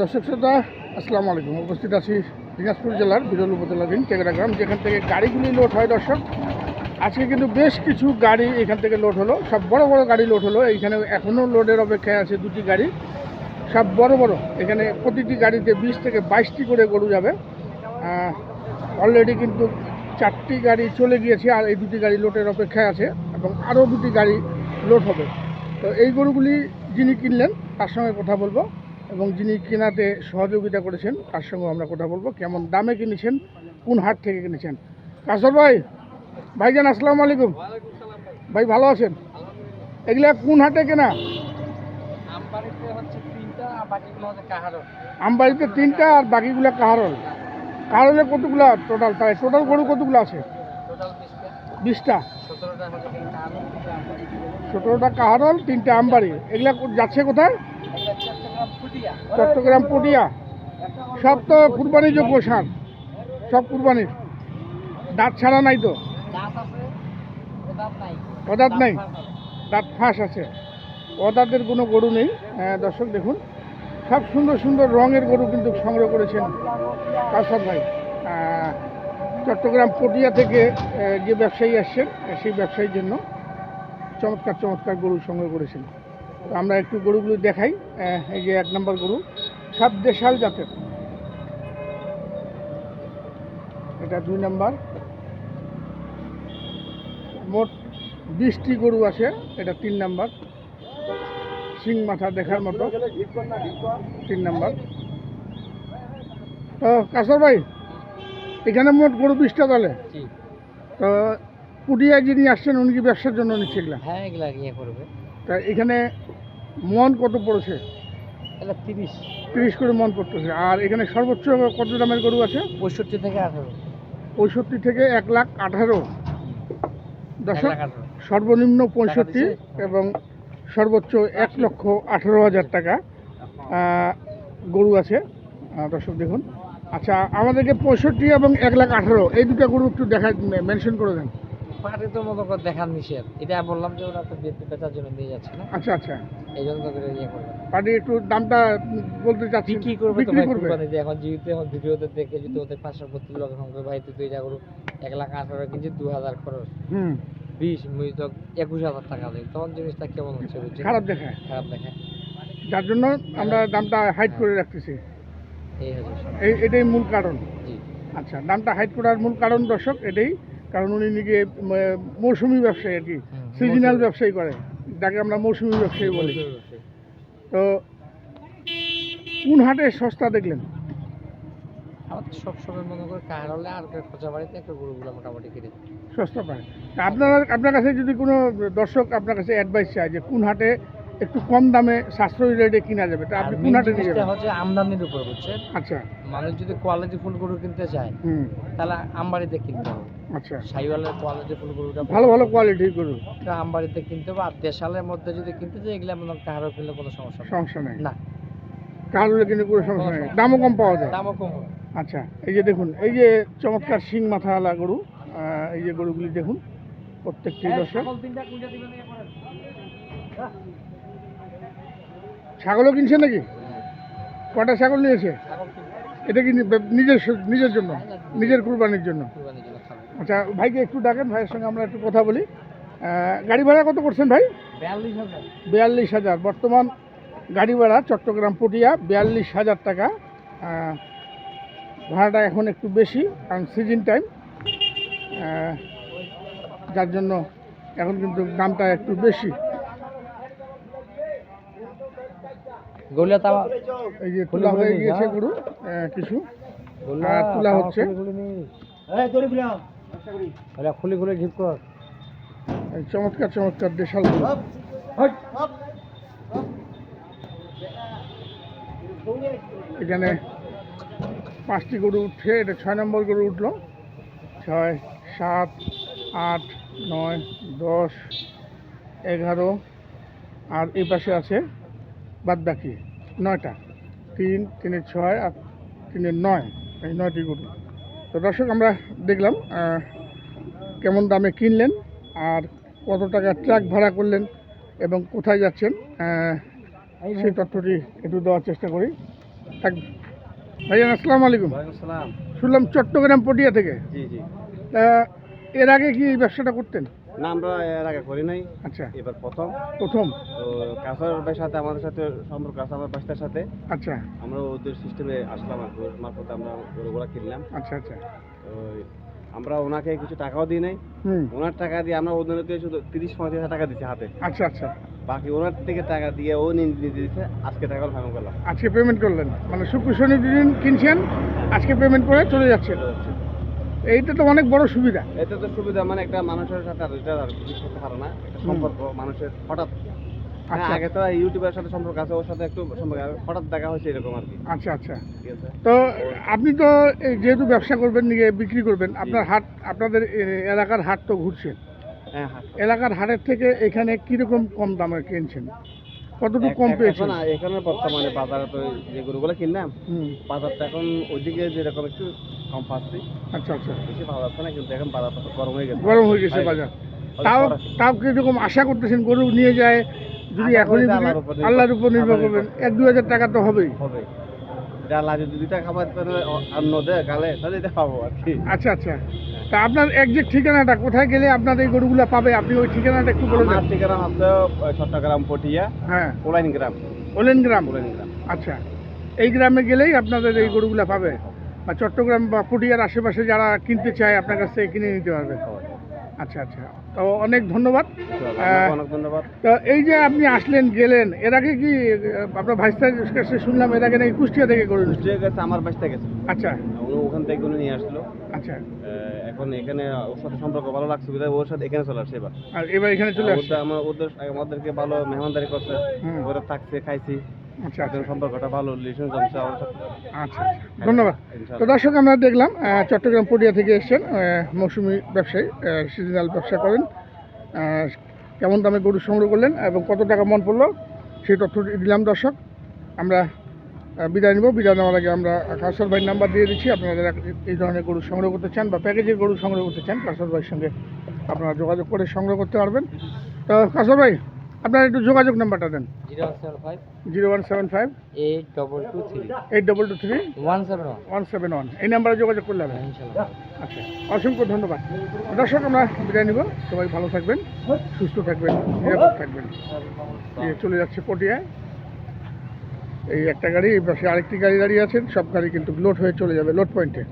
দর্শক শ্রোতা, আসসালামু আলাইকুম। উপস্থিত আছি দিনাজপুর জেলার বিরল উপজেলাধীন টেকরা গ্রাম যেখান থেকে গাড়িগুলি লোড হয় দর্শক। আজকে কিন্তু বেশ কিছু গাড়ি এখান থেকে লোড হলো। সব বড় বড় গাড়ি লোড হলো। এইখানে এখনও লোডের অপেক্ষায় আছে দুটি গাড়ি। সব বড় বড়। এখানে প্রতিটি গাড়িতে বিশ থেকে বাইশটি করে গরু যাবে। অলরেডি কিন্তু চারটি গাড়ি চলে গিয়েছে আর এই দুটি গাড়ি লোডের অপেক্ষায় আছে এবং আরও দুটি গাড়ি লোড হবে। তো এই গরুগুলি যিনি কিনলেন, তার সঙ্গে কথা বলব। এবং যিনি কেনাতে সহযোগিতা করেছেন, তার সঙ্গে আমরা কথা বলব। কেমন দামে কিনেছেন, কোন হাট থেকে কিনেছেন? কাসর ভাই, ভাইজান, আসসালামু আলাইকুম। ভাই, ভালো আছেন? এগুলা কোন হাটে কেনা? আমবাড়িতে তিনটা আর বাকিগুলো কাহারল। কাহারলে কতগুলো টোটাল তাই টোটাল গরু কতগুলো আছে? বিশটা। সতেরোটা কাহারল, তিনটা আমবাড়ি। এগুলা যাচ্ছে কোথায়? চট্টগ্রাম পটিয়া। সব তো কুরবানিযোগ্য সার। সব কুরবানির। দাঁত ছাড়া নাই তো। অদাঁত নাই। দাঁত ফাঁস আছে। অদাঁতের কোনো গরু নেই। দর্শক দেখুন। সব সুন্দর সুন্দর রঙের গরু কিন্তু সংগ্রহ করেছেন কাসর ভাই। চট্টগ্রাম পটিয়া থেকে যে ব্যবসায়ী আসছেন সেই ব্যবসায়ীর জন্য চমৎকার চমৎকার গরু সংগ্রহ করেছেন। তো আমরা একটু গরুগুলো দেখাই। এই যে এক নম্বর গরু। সব দেশাল জাতের। এটা দুই নাম্বার। মোট বিশটি গরু আছে এটা তিন নাম্বার। সিং মাথা দেখার মতো তিন নাম্বার। তো কাসর ভাই এখানে মোট গরু বিশটা জি। তো পুটিয়া যিনি আসছেন উনি কি ব্যবসার জন্য নিচ্ছে এগুলা? হ্যাঁ এগুলা ইয়ে করবে। তা এখানে মন কত পড়েছে? তিরিশ। তিরিশ করে মন পড়তেছে। আর এখানে সর্বোচ্চ কত দামের গরু আছে? পঁয়ষট্টি থেকে আঠারো। পঁয়ষট্টি থেকে এক লাখ আঠারো। দশক সর্বনিম্ন পঁয়ষট্টি এবং সর্বোচ্চ এক লক্ষ আঠারো হাজার টাকা গরু আছে। দর্শক দেখুন। আচ্ছা আমাদেরকে পঁয়ষট্টি এবং এক লাখ আঠারো এই দুটো গরু একটু দেখা মেনশন করে দেন। পাটি তো মতো করে দেখার নিষেধ। এটা বললাম যে ওরা তো বে- বেচার জন্য নিয়ে যাচ্ছে না। আচ্ছা আচ্ছা। এই জন্য করে ইয়ে করবে পার্টি একটু দামটা বলতে চাচ্ছি বিক্রি করবে তো ভাই করবে? কুরবানিতে। এখন যেহেতু এখন ভিডিওতে দেখে যদি ওদের পার্শ্ববর্তী লোক এখন ভাই তুই দুইটা গরু এক লাখ আঠারো কিনছি দু হাজার খরচ। হুম। বিশ মুই তো একুশ হাজার টাকা দিই। তখন জিনিসটা কেমন হচ্ছে? খারাপ দেখায়। খারাপ দেখে যার জন্য আমরা দামটা হাইট করে রাখতেছি। এই এটাই মূল কারণ। জি। আচ্ছা দামটা হাইট করার মূল কারণ দর্শক এটাই কারণ উনি নিজে মৌসুমি ব্যবসায়ী আর কি সিজনাল ব্যবসায়ী করে যাকে আমরা মৌসুমি ব্যবসায়ী বলি। তো কোন হাটে সস্তা দেখলেন? সবসময় মনে করে আর বাড়িতে একটা গরুগুলো মোটামুটি কিনে। সস্তা পায়। আপনার আপনার কাছে যদি কোনো দর্শক আপনার কাছে অ্যাডভাইস চায় যে কোন হাটে একটু কম দামে সাশ্রয়ী রেটে কিনা যাবে তা আপনি কোন হাটে নিয়ে যাবেন? হচ্ছে আমদানির উপর বুঝছেন? আচ্ছা। মানুষ যদি কোয়ালিটি ফুল গরু কিনতে চায় হুম। তাহলে আমবাড়িতে কিনতে হবে। আচ্ছা। সাইওয়ালের কোয়ালিটি ফুল গরুটা ভালো ভালো কোয়ালিটির গরু। এটা আমবাড়িতে কিনতে হবে আর দেশালের মধ্যে যদি কিনতে চাই এগুলো মনে কাহারও কিনলে কোনো সমস্যা। সমস্যা নেই। না। কারোর কিন্তু কোনো সমস্যা নেই। দামও কম পাওয়া যায়। দামও কম আচ্ছা এই যে দেখুন এই যে চমৎকার শিং মাথাওয়ালা গরু এই যে গরুগুলি দেখুন প্রত্যেকটি দর্শক ছাগল তিনটা কুইন্টা দিবেন ইয়ে করেন। ছাগলও কিনছে নাকি? কটা ছাগল নিয়েছে? এটা কি নিজের নিজের জন্য? নিজের কুরবানির জন্য। আচ্ছা ভাইকে একটু ডাকেন, ভাইয়ের সঙ্গে আমরা একটু কথা বলি। গাড়ি ভাড়া কত করছেন ভাই? বিয়াল্লিশ হাজার। বিয়াল্লিশ হাজার বর্তমান গাড়ি ভাড়া চট্টগ্রাম পটিয়া, বিয়াল্লিশ হাজার টাকা। ভাড়াটা এখন একটু বেশি, কারণ সিজন টাইম। যার জন্য এখন কিন্তু দামটা একটু বেশি। গলিয়া এই যে তোলা হয়ে গিয়েছে? গরু কিছু। গলিয়া আর তোলা হচ্ছে। খুলে খুলে নিস। গলিয়া খুলে খুলে ঢিপ কর। এই চমৎকার চমৎকার দেশাল গরু। এখানে পাঁচটি গরু উঠছে এটা ছয় নম্বর গরু উঠল। ছয় সাত আট নয় দশ এগারো আর এই পাশে আছে বাদ বাকি নয়টা। তিন তিনে ছয় আর তিনের নয়। এই নয়টি গরু। তো দর্শক আমরা দেখলাম কেমন দামে কিনলেন আর কত টাকা ট্রাক ভাড়া করলেন এবং কোথায় যাচ্ছেন সেই তথ্যটি একটু দেওয়ার চেষ্টা করি। থাক ভাইজান আসসালামু আলাইকুম। শুনলাম চট্টগ্রাম পটিয়া থেকে। জি জি। তা এর আগে কি এই ব্যবসাটা করতেন? না আমরা এর আগে করি নাই। আচ্ছা। এবার প্রথম। প্রথম? তো কাসার ভাইয়ের সাথে আমাদের সাথে সম্পর্ক আছে আমার বাচ্চার সাথে। আচ্ছা। আমরা ওদের সিস্টেমে আসলাম আর কি, ওর মারফতে আমরা গরুগুলা কিনলাম। আচ্ছা আচ্ছা। তো আমরা ওনাকে কিছু টাকাও দিই নাই। ওনার টাকা দিয়ে আমরা ওদেরকে শুধু তিরিশ পঁয়ত্রিশ হাজার টাকা দিচ্ছি হাতে। আচ্ছা আচ্ছা। বাকি ওনার থেকে টাকা দিয়ে ও নিয়ে দিচ্ছে আজকে টাকা ফাইন করলাম। আজকে পেমেন্ট করলেন। মানে শুক্র শনি দুদিন কিনছেন আজকে পেমেন্ট করে চলে যাচ্ছেন। এইটা তো অনেক বড় সুবিধা। এটা তো সুবিধা মানে একটা মানুষের সাথে আর এটা আর কিছু পারে না। একটা সম্পর্ক মানুষের হঠাৎ। হ্যাঁ, আচ্ছা। আগে তো ইউটিউবের সাথে সম্পর্ক আছে ওর সাথে একটু সম্পর্ক হঠাৎ দেখা হয়েছে এরকম আর কি। আচ্ছা আচ্ছা। তো আপনি তো এই যেহেতু ব্যবসা করবেন নিয়ে বিক্রি করবেন আপনার হাট আপনাদের এলাকার হাট তো ঘুরছেন হ্যাঁ হ্যাঁ এলাকার হাটের থেকে এখানে কীরকম কম দামে কিনছেন? কতটুকু কম পেয়েছেন? এখন এখানে বর্তমানে বাজারে তো যে গরুগুলো কিনলাম বাজারটা এখন ওইদিকে যেরকম একটু কম পাচ্ছি। আচ্ছা আচ্ছা। বেশি ভালো যাচ্ছে না কিন্তু এখন বাজারটা গরম হয়ে গেছে। গরম হয়ে গেছে বাজার। তাও খরচ- তাও কীরকম আশা করতেছেন গরু নিয়ে যায় যদি এখনই আল্লাহর উপর নির্ভর- করবেন এক দু হাজার টাকা তো হবেই। হবে। যদি দুইটা খাবার দেয় গালে তাহলে এটা খাব আর কি। আচ্ছা আচ্ছা। তা আপনার একজ্যাক্ট ঠিকানাটা কোথায় গেলে আপনার এই গরুগুলা পাবে? আপনি ওই ঠিকানাটা একটু বলে আমার দেন ঠিকানা হচ্ছে চট্টগ্রাম পটিয়া হ্যাঁ। গ্রাম ওলেন গ্রাম পোলাইন গ্রাম আচ্ছা। এই গ্রামে গেলেই আপনাদের এই গরুগুলা পাবে। বা চট্টগ্রাম বা পটিয়ার আশেপাশে যারা কিনতে চায় আপনার কাছ থেকে কিনে নিতে পারবে। আচ্ছা আচ্ছা। তো অনেক ধন্যবাদ। অনেক ধন্যবাদ। তো এই যে আপনি আসলেন গেলেন এর আগে কি আপনার ভাইস্তার কাছে শুনলাম এর আগে নাকি কুষ্টিয়া থেকে নিচ্ছে কুষ্টিয়া গেছে আমার বাসতে গেছে। আচ্ছা। উনি ওখান থেকে উনি নিয়ে আসলো। আচ্ছা। এখন এখানে ওর সাথে সম্পর্ক ভালো লাগছে বিধায় ওর সাথে এখানে চলে আসছে এবার। আর এবার এখানে চলে আসছে? আমার ওদের আমাদেরকে ভালো মেহমানদারি করছে। ওরা থাকছে খাইছি। আচ্ছা। আচ্ছা সম্পর্কটা ভালো সাথে। আচ্ছা আচ্ছা। ধন্যবাদ। তো দর্শক আমরা দেখলাম চট্টগ্রাম পটিয়া থেকে এসেছেন মৌসুমি ব্যবসায়ী সিজনাল ব্যবসা করেন কেমন দামে গরু সংগ্রহ করলেন এবং কত টাকা মন পড়ল সেই তথ্যটি দিলাম দর্শক। আমরা বিদায় নেব। বিদায় নেওয়ার আগে আমরা কাসর ভাইয়ের নাম্বার দিয়ে দিচ্ছি। আপনারা যারা এই ধরনের গরু সংগ্রহ করতে চান বা প্যাকেজের গরু সংগ্রহ করতে চান কাসর ভাইয়ের সঙ্গে আপনারা যোগাযোগ করে সংগ্রহ করতে পারবেন। তো কাসর ভাই আপনার একটু যোগাযোগ নাম্বারটা দেন। Zero seven five. Zero one seven five. Eight double two three. Eight double two three. One seven one. One seven one. এই নাম্বারে যোগাযোগ করলে হবে। আচ্ছা অসংখ্য ধন্যবাদ। দর্শক আমরা বিদায় নিব। সবাই ভালো থাকবেন সুস্থ থাকবেন নিরাপদ থাকবেন। চলে যাচ্ছে পটিয়ায়। এই একটা গাড়ি এই পাশে আরেকটি গাড়ি দাঁড়িয়ে আছেন। সব গাড়ি কিন্তু লোড হয়ে চলে যাবে লোড পয়েন্টে।